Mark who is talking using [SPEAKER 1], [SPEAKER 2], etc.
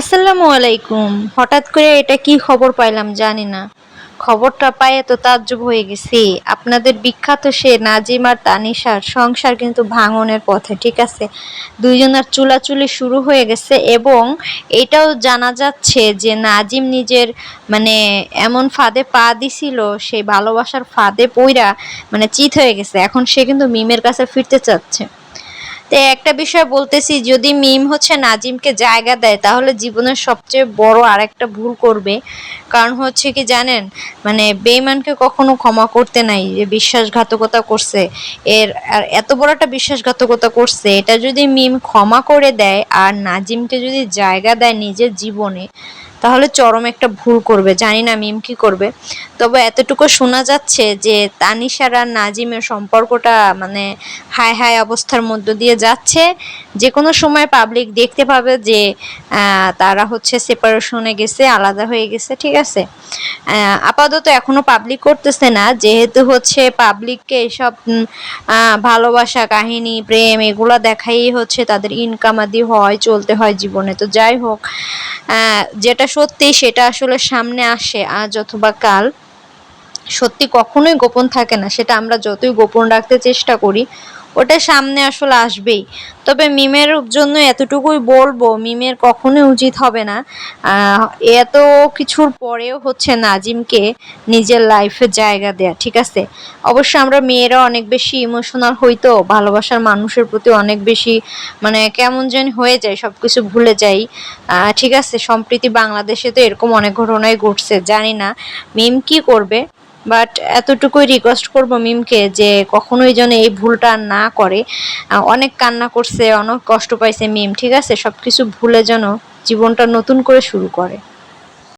[SPEAKER 1] আসসালামু আলাইকুম। হঠাৎ করে এটা কি খবর পাইলাম জানি না। খবরটা পাইয়ে তো তাজ্জব হয়ে গেছি। আপনাদের বিখ্যাত সে নাজিম আর তানিশার সংসার কিন্তু ভাঙনের পথে, ঠিক আছে? দুইজনের চুলাচুলি শুরু হয়ে গেছে এবং এটাও জানা যাচ্ছে যে নাজিম নিজের মানে এমন ফাঁদে পা দিছিল, সেই ভালোবাসার ফাঁদে পইরা মানে চিত হয়ে গেছে। এখন সে কিন্তু মিমের কাছে ফিরতে চাচ্ছে। তো একটা বিষয় বলতেছি, যদি মিম হচ্ছে নাজিমকে জায়গা দেয়, তাহলে জীবনের সবচেয়ে বড় আরেকটা ভুল করবে। কারণ হচ্ছে কি জানেন মানে বেইমানকে কখনো ক্ষমা করতে নাই, যে বিশ্বাসঘাতকতা করছে। এর, আর এত বড় একটা বিশ্বাসঘাতকতা করছে, এটা যদি মিম ক্ষমা করে দেয়, আর নাজিমকে যদি জায়গা দেয় নিজের জীবনে তাহলে চরম একটা ভুল করবে। জানি না মিম কি করবে। তবে এতটুকু শোনা যাচ্ছে যে তানিশার আর নাজিমের সম্পর্কটা মানে হাই হাই অবস্থার মধ্য দিয়ে যাচ্ছে। যে কোনো সময় পাবলিক দেখতে পাবে যে তারা হচ্ছে সেপারেশনে গেছে, আলাদা হয়ে গেছে, ঠিক আছে? আপাতত এখনও পাবলিক করতেছে না। যেহেতু হচ্ছে পাবলিককে এসব ভালোবাসা, কাহিনী, প্রেম এগুলো দেখাই হচ্ছে তাদের ইনকাম আদি হয়, চলতে হয় জীবনে। তো যাই হোক যেটা সত্যি সেটা আসলে সামনে আসে আজ অথবা কাল। সত্যি কখনোই গোপন থাকে না, সেটা আমরা যতই গোপন রাখতে চেষ্টা করি ওটা সামনে আসলে আসবেই। তবে মিমের জন্য এতটুকুই বলব, মিমের কখনোই উচিত হবে না। এত কিছুর পরেও হচ্ছে নাজিমকে নিজের লাইফে জায়গা দেয়া, ঠিক আছে? অবশ্য আমরা মেয়েরা অনেক বেশি ইমোশনাল হইতো ভালোবাসার মানুষের প্রতি অনেক বেশি মানে কেমন যেন হয়ে যায় সব কিছু ভুলে যাই। ঠিক আছে? সম্প্রীতি বাংলাদেশে তো এরকম অনেক ঘটনাই ঘটছে, জানি না। মিম কি করবে? বাট এতটুকুই রিকোয়েস্ট করব মিমকে যে কখনোই যেন এই ভুলটা না করে। অনেক কান্না করছে, অনেক কষ্ট পাইছে মিম, ঠিক আছে? সব কিছু ভুলে যেন জীবনটা নতুন করে শুরু করে।